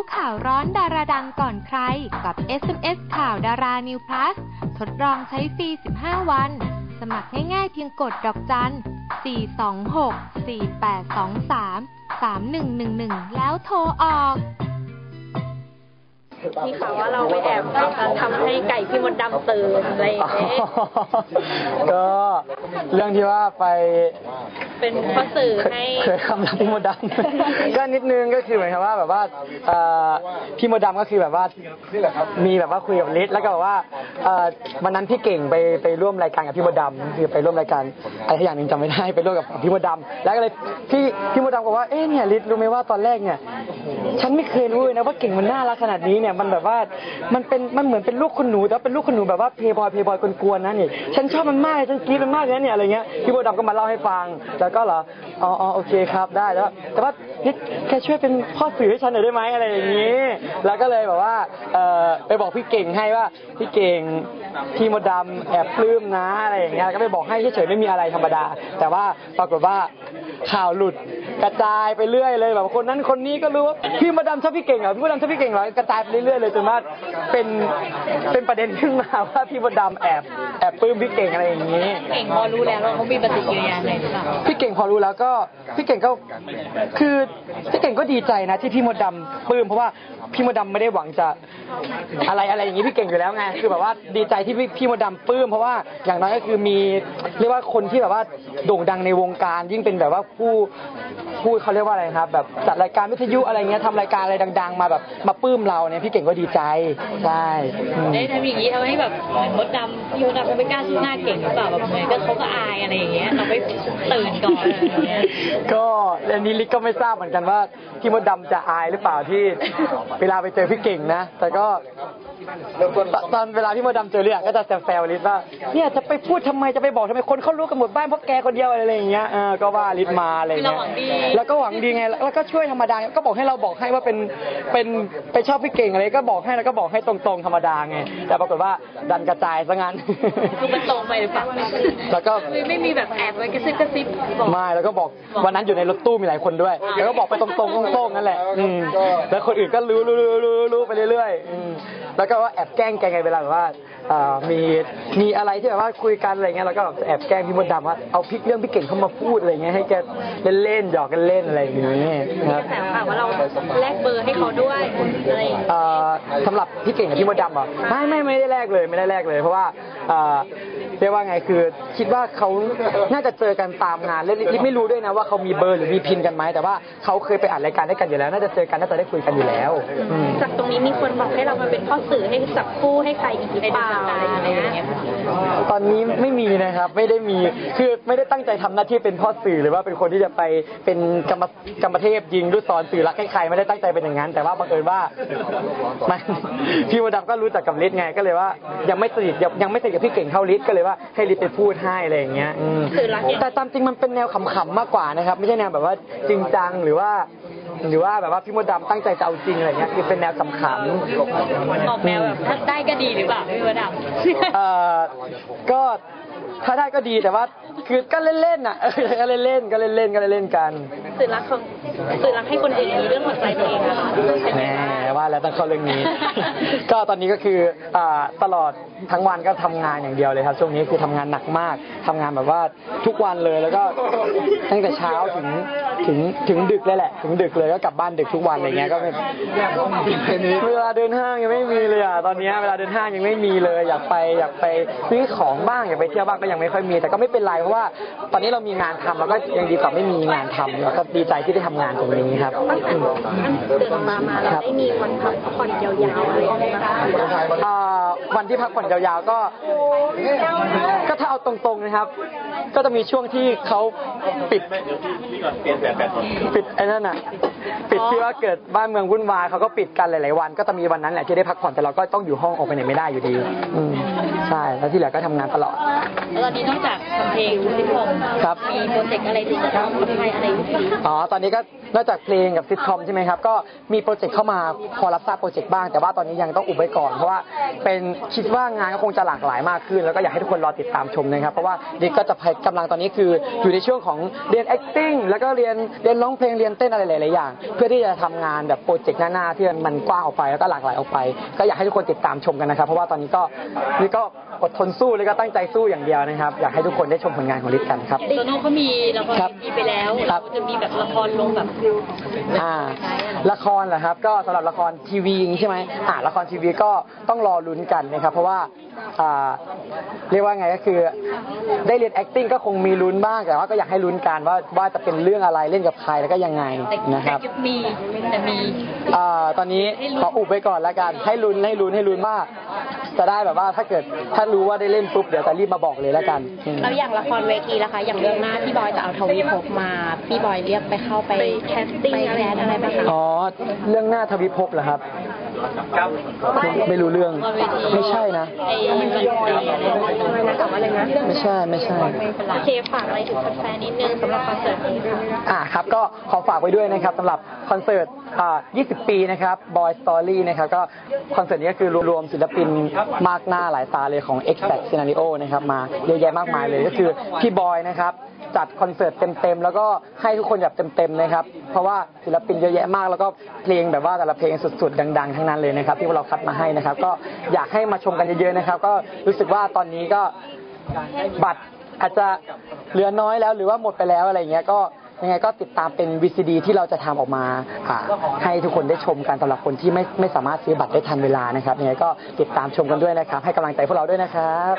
รู้ข่าวร้อนดาราดังก่อนใคร กับ SMS ข่าวดารา New Plus ทดลองใช้ฟรี 15 วัน สมัครง่ายๆเพียงกดดอกจัน 426 4823 3111 แล้วโทรออกมีข่าวว่าเราไปแอบทำให้ไก่พี่มดดำตื่นอะไรอย่างเงี้ยก็เรื่องที่ว่าไป เป็นข้อสื่อให้เคยคำรับพี่มดดำก็นิดนึงก็คือเหมือนกับว่าแบบว่าเอ่อพี่มดดำก็คือแบบว่ามีแบบว่าคุยกับลิศแล้วก็แบบว่าเอ่อวันนั้นพี่เก่งไปไปร่วมรายการกับพี่มดดำคือไปร่วมรายการอะไรสักอย่างหนึ่งจำไม่ได้ไปร่วมกับพี่มดดำแล้วก็เลยพี่พี่มดดำบอกว่าเอ๊ะเนี่ยลิศรู้ไหมว่าตอนแรกเนี่ยฉันไม่เคยรู้เลยนะว่าเก่งมันน่ารักขนาดนี้เนี่ยมันแบบว่ามันเป็นมันเหมือนเป็นลูกคุณหนูแต่ว่าเป็นลูกคุณหนูแบบว่าเพย์บอยเพย์บอยกวนๆนะนี่ฉันชอบมันมากฉันกรี๊ดมันมากเลยนะเนี่ยอะไรเงี้ยพี่โบดำก็มาเล่าให้ฟังแล้วก็เหร ออ๋ออ๋อโอเคครับได้แล้ว แต่ว่านิดแค่ช่วยเป็นพ่อสื่อให้ฉันหน่อยได้ไหมอะไรอย่างนี้ แล้วก็เลยแบบว่าเออไปบอกพี่เก่งให้ว่าพี่เก่งพี่มดดำแอบปลื้มนะอะไรอย่างเงี้ยก็ไปบอกให้เฉยๆไม่มีอะไรธรรมดา แต่ว่าปรากฏว่าข่าวหลุดกระจายไปเรื่อยเลยแบบคนนั้นคนนี้ก็รู้ว่าพี่มดดำชอบพี่เก่งเหรอพี่มดดำชอบพี่เก่งเหรอกระจายไปเรื่อยๆเลยจนว่าเป็นเป็นประเด็นขึ้นมาว่าพี่มดดำแอบแอบปลื้มพี่เก่งอะไรอย่างนี้เก่งพอรู้แล้วว่าเขามีปฏิกิริยาไงหรือเปล่าพี่เก่งพอรู้แล้วก็พี่เก่งก็คือพี่เก่งก็ดีใจนะที่พี่มดดำปลื้มเพราะว่าพี่มดดำไม่ได้หวังจะอะไรอะไรอย่างนี้พี่เก่งอยู่แล้วไงคือแบบว่าดีใจที่พี่มดดำปลื้มเพราะว่าอย่างน้อยก็คือมีเรียกว่าคนที่แบบว่าโด่งดังในวงการยิ่งเป็นแบบว่าผู้ผู้เขาเรียกว่าอะไรครับแบบจัดรายการวิทยุอะไรเงี้ยทำรายการอะไรดัง ๆ มาแบบมาปลื้มเราเนี่ยพี่เก่งก็ดีใจใช่ได้ทำอย่างนี้ทำให้แบบมดดำพี่มดดำเขาไม่กล้าสู้หน้าเก่งหรือเปล่าแบบเหมือนก็เขาก็อายอะไรอย่างเงี้ยเราไม่ตื่นก่อนอะไรอย่างเงี้ยก็อันนี้ลิกก็ไม่ทราบเหมือนกันว่าพี่มดดำจะอายหรือเปล่าที่เวลาไปเจอพี่เก่งนะ แต่ก็ตตอนเวลาพี่มดดำเจอเนี่ยก็จะแซวๆลิศว่าเนี่ยจะไปพูดทำไมจะไปบอกทำไมคนเขารู้กันหมดบ้านเพราะแกคนเดียวอะไรอย่างเงี้ยเออก็ว่าลิศมาอะไรอย่างเงี้ยคือเราหวังดีแล้วก็หวังดีไงแล้วก็ช่วยธรรมดาก็บอกให้เราบอกให้ว่าเป็นเป็นไปชอบพี่เก่งอะไรก็บอกให้แล้วก็บอกให้ตรงๆธรรมดาไงแต่ปรากฏว่าดันกระจายซะงั้นคือมันตรงไปหรือเปล่าแล้วก็คือไม่มีแบบแอบไว้กระซิบกระซิบบอกไม่แล้วก็บอกวันนั้นอยู่ในรถตู้มีหลายคนด้วยแล้วก็บอกไปตรงๆโต้งๆนั่นแหละอืมแล้วคนอื่นก็รู้รู้รู้รู้รู้ไปเรื่อยๆอืมแล้วก็ว่าแอบแกล้งแกไงเวลาแบบว่าเอ่อมีมีอะไรที่แบบว่าคุยกันอะไรเงี้ยแล้วก็แอบแกล้งพี่มดดำว่าเอาพลิกเรื่องพี่เก่งเข้ามาพูดอะไรเงี้ยให้แกเล่นๆหยอกกันเล่นอะไรอย่างเงี้ยครับแต่ค่ะว่าเราแลกเบอร์ให้เขาด้วยอะไรอย่างเงี้ย เอ่อสำหรับพี่เก่งกับพี่มดดำเหรอไม่ไม่ไม่ได้แลกเลยไม่ได้แลกเลย เพราะว่าเอ่อ เรียกว่าไงคือ คิดว่าเขาน่าจะเจอกันตามงานและลิไม่รู้ด้วยนะว่าเขามีเบอร์หรือมีพินกันไหมแต่ว่าเขาเคยไปอ่านรายการด้วยกันอยู่แล้ว น่าจะเจอกันน่าจะได้คุยกันอยู่แล้วอืมจากตรงนี้มีคนบอกให้เรามาเป็นข้อสื่อให้จับคู่ให้ใครอีกหรือเปล่าอะไรอย่างเงี้ยตอนนี้ไม่มีนะครับ ไม่ได้มีคือไม่ได้ตั้งใจทำหน้าที่เป็นพ่อสื่อหรือว่าเป็นคนที่จะไปเป็นกรรมกรรมเทพยิงลูกศรสื่อรักให้ใครไม่ได้ตั้งใจเป็นอย่างนั้น แต่ว่าบังเอิญว่ามันพี่มดดำก็รู้จักกับฤทธิ์ไงก็เลยว่ายังไม่สนิทยังยังไม่สนิทกับพี่เก่งเท่าฤทธิ์ก็เลยว่าให้ฤทธิ์ไปพูดให้อะไรอย่างเงี้ยอืมคือรักอย่างแต่ตามจริงมันเป็นแนวขำๆมากกว่านะครับ ไม่ใช่แนวแบบว่าจริงจังหรือว่า หรือว่าแบบว่าพี่มดดำตั้งใจจะเอาจริงอะไรเงี้ยคือเป็นแนวขำๆออกแนวแบบถ้าได้ก็ดีหรือเปล่าพี่วดำเอ่อก็ ถ้าได้ก็ดีแต่ว่าคือก็เล่นๆน่ะเออก็เล่นๆก็เล่นๆก็เล่นๆกันสื่อรักของสื่อรักให้คนอื่นมีเรื่องหัวใจตัวเองนะคะเป็นแหไงบ้างมว่าแล้วต้องเข้าเรื่องนี้ ก็ตอนนี้ก็คืออ่าตลอดทั้งวันก็ทำงานอย่างเดียวเลยครับช่วงนี้คือทำงานหนักมากทำงานแบบว่าทุกวันเลยแล้วก็ตั้งแต่เช้าถึงถึงถึงดึกเลยแหละ ถึงดึกเลยก็กลับบ้านดึกทุกวันอะไรเงี้ยก็ไม่เวลาเดินห้างยังไม่มีเลยอะตอนเนี้ยเวลาเดินห้างยังไม่มีเลย อยากไปอยากไปซื้อของบ้างอยากไปเที่ยวบ้างก็ยังไม่ค่อยมี แต่ก็ไม่เป็นไรเพราะว่า ตอนนี้เรามีงานทำเราก็ยังดีกว่าไม่มีงานทำเราก็ดีใจที่ได้ทำงานตรงนี้ครับอืมเดือนมามาเราได้มีวันพักผ่อนยาวๆอะไรอย่างเงี้ยบ้างคะอ่าวันที่พักผ่อนยาวๆก็ ก็ถ้าเอาตรงๆนะครับ ก็จะมีช่วงที่เขาปิดปิดไอ้นั่นน่ะปิดที่ว่าเกิดบ้านเมืองวุ่นวายเขาก็ปิดกันหลายๆวัน ก็จะมีวันนั้นแหละที่ได้พักผ่อนแต่เราก็ต้องอยู่ห้องออกไปไหนไม่ได้อยู่ดี อืม ใช่แล้วที่เหลือก็ทำงานตลอด แล้วตอนนี้นอกจากทำเพลงซิทคอมครับ มีโปรเจกต์อะไรที่จะทำกับใครอะไรอยู่ที่อ๋อ ตอนนี้ก็นอกจากเพลงกับซิทคอมใช่ไหมครับ ก็มีโปรเจกต์เข้ามาพอรับทราบโปรเจกต์บ้าง แต่ว่าตอนนี้ยังต้องอุบไว้ก่อนเพราะว่าเป็นคิดว่างานก็คงจะหลากหลายมากขึ้น แล้วก็อยากให้ทุกคนรอติดตามชมนะครับ เพราะว่าดิกก็จะพยกำลังตอนนี้คืออยู่ในช่วงของเรียน acting แล้วก็เรียนเรียนร้องเพลงเรียนเต้นอะไรหลายๆอย่าง เพื่อที่จะทำงานแบบโปรเจกต์หน้าๆที่มันกว้างออกไปแล้วก็หลากหลายออกไป ก็อยากให้ทุกคนติดตามชมกันนะครับ เพราะว่าตอนนี้ก็นี่ก็ อดทนสู้แล้วก็ตั้งใจสู้อย่างเดียวนะครับ อยากให้ทุกคนได้ชมผลงานของลิศกันครับ โตโน่เขามีละครครับเวทีไปแล้วครับจะมีแบบละครลงแบบอ่า ละครเหรอครับ ก็สำหรับละครทีวีอย่างนี้ใช่ไหมอ่าละครทีวีก็ต้องรอลุ้นกันนะครับ เพราะว่าอ่าเรียกว่าไงก็คือได้เรียน acting ก็คงมีลุ้นบ้างแต่ว่าก็อยากให้ลุ้นกันว่าว่าจะเป็นเรื่องอะไรเล่นกับใครแล้วก็ยังไงแต่นะครับแต่มีแต่มี อ่าตอนนี้ขออุบไว้ก่อนแล้วกัน ให้ลุ้นให้ลุ้นให้ลุ้นว่า จะได้แบบว่าถ้าเกิดถ้ารู้ว่าได้เล่นปุ๊บเดี๋ยวจะรีบมาบอกเลยแล้วกันอืมแล้วอย่างละครเวทีล่ะคะอย่างเรื่องหน้าพี่บอยจะเอาทวีภพมาพี่บอยเรียกไปเข้าไปแคสติ้งอะไรอะไรไหมคะอ๋อเรื่องหน้าทวิภพเหรอครับ ไม่ไม่รู้เรื่องละครเวทีไม่ใช่นะไอ้มันไอ้อะไรนะ ไม่ใช่ไม่ใช่โอเคฝากอะไรถึงแฟนๆนิดนึงสำหรับคอนเสิร์ตนี้ค่ะอ่าครับก็ขอฝากไว้ด้วยนะครับสำหรับคอนเสิร์ตอ่า20 ปีนะครับ Boy Story นะครับก็คอนเสิร์ตนี้ก็คือรวมศิลปินมากหน้าหลายตาเลยของ Exact Scenario นะครับมาเยอะแยะมากมายเลยก็คือพี่บอยนะครับจัดคอนเสิร์ตเต็มๆแล้วก็ให้ทุกคนแบบเต็มๆนะครับเพราะว่าศิลปินเยอะแยะมากแล้วก็เพลงแบบว่าแต่ละเพลงสุดๆ ดังๆทั้งนั้นเลยนะครับ ที่พวกเราคัดมาให้นะครับ ก็อยากให้มาชมกันเยอะๆนะครับ ก็รู้สึกว่าตอนนี้ก็บัตรอาจจะเหลือน้อยแล้วหรือว่าหมดไปแล้วอะไรเงี้ยก็ยังไงก็ติดตามเป็น VCD ที่เราจะทำออกมาอ่าให้ทุกคนได้ชมกันสำหรับคนที่ไม่ไม่สามารถซื้อบัตรได้ทันเวลานะครับยังไงก็ติดตามชมกันด้วยนะครับ ให้กำลังใจพวกเราด้วยนะครับ